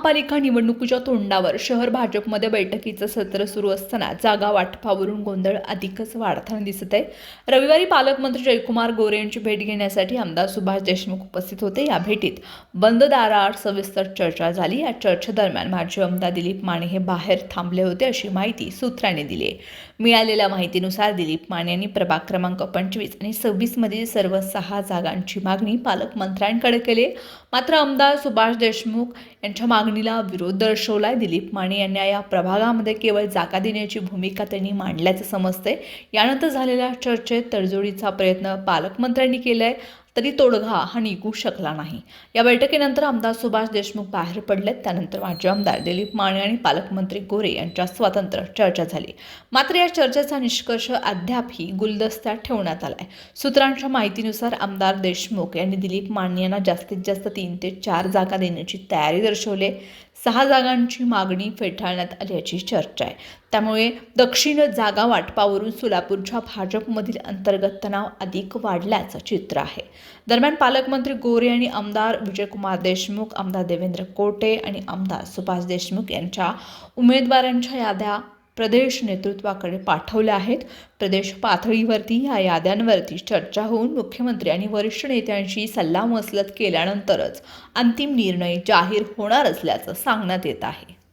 महापालिका निवडणुकीच्या तोंडावर शहर भाजपमध्ये बैठकीचं सत्र सुरू असताना जागा वाटपावरून गोंधळ अधिकच वाढताना दिसत आहे. रविवारी पालकमंत्री जयकुमार गोरे यांची भेट घेण्यासाठी आमदार सुभाष देशमुख उपस्थित होते. या भेटीत बंद दाराआड सविस्तर चर्चा झाली. या चर्चेदरम्यान माजी आमदार दिलीप माने हे बाहेर थांबले होते अशी माहिती सूत्रांनी दिली आहे. मिळालेल्या माहितीनुसार दिलीप माने यांनी प्रभाग क्रमांक पंचवीस आणि सव्वीस मधील सर्व सहा जागांची मागणी पालकमंत्र्यांकडे केली मात्र आमदार सुभाष देशमुख यांच्या मागणी मागणीला विरोध दर्शवलाय. दिलीप माने यांना या प्रभागामध्ये केवळ जागा देण्याची भूमिका त्यांनी मांडल्याचं समजते यानंतर झालेल्या चर्चेत तडजोडीचा प्रयत्न पालकमंत्र्यांनी केलाय. तरी तोडगा हा निघू शकला नाही. या बैठकीनंतर आमदार सुभाष देशमुख बाहेर पडलेत. त्यानंतर माजी आमदार दिलीप माने आणि पालकमंत्री गोरे यांच्या स्वतंत्र चर्चा झाली. मात्र या चर्चेचा निष्कर्ष अद्यापही गुलदस्त्यात ठेवण्यात आलाय. सूत्रांच्या माहितीनुसार आमदार देशमुख यांनी दिलीप माने यांना जास्तीत जास्त तीन ते चार जागा देण्याची तयारी दर्शवली सहा जागांची मागणी फेटाळण्यात आल्याची चर्चा आहे. त्यामुळे दक्षिण जागा वाटपावरून सोलापूरच्या भाजपमधील अंतर्गत तणाव अधिक वाढल्याचं चित्र आहे. दरम्यान पालकमंत्री गोरे आणि आमदार विजयकुमार देशमुख आमदार देवेंद्र कोटे आणि आमदार सुभाष देशमुख यांच्या उमेदवारांच्या याद्या प्रदेश नेतृत्वाकडे पाठवल्या आहेत. प्रदेश पातळीवरती या याद्यांवरती चर्चा होऊन मुख्यमंत्री आणि वरिष्ठ नेत्यांशी सल्लामसलत केल्यानंतरच अंतिम निर्णय जाहीर होणार असल्याचं सांगण्यात येत आहे.